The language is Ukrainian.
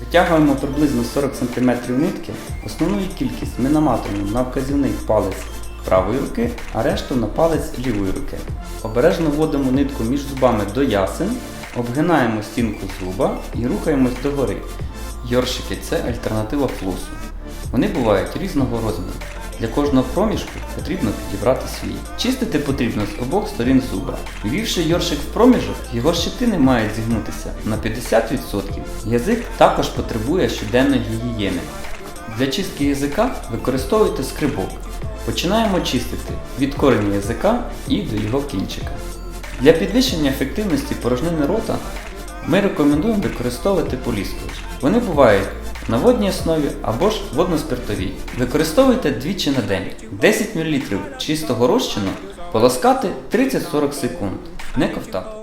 Витягуємо приблизно 40 см нитки. Основну кількість ми наматуємо на вказівний палець правої руки, а решту на палець лівої руки. Обережно вводимо нитку між зубами до ясен, обгинаємо стінку зуба і рухаємось догори. Йоршики це альтернатива флосу. Вони бувають різного розміру. Для кожного проміжку потрібно підібрати свій. Чистити потрібно з обох сторін зуба. Ввівши йоршик в проміжок, його щетини мають зігнутися на 50%. Язик також потребує щоденної гігієни. Для чистки язика використовуйте скрибок. Починаємо чистити від кореня язика і до його кінчика. Для підвищення ефективності порожнини рота ми рекомендуємо використовувати поліскувач. Вони бувають на водній основі або ж водно-спиртовій. Використовуйте двічі на день 10 мл чистого розчину полоскати 30-40 секунд. Не ковтати.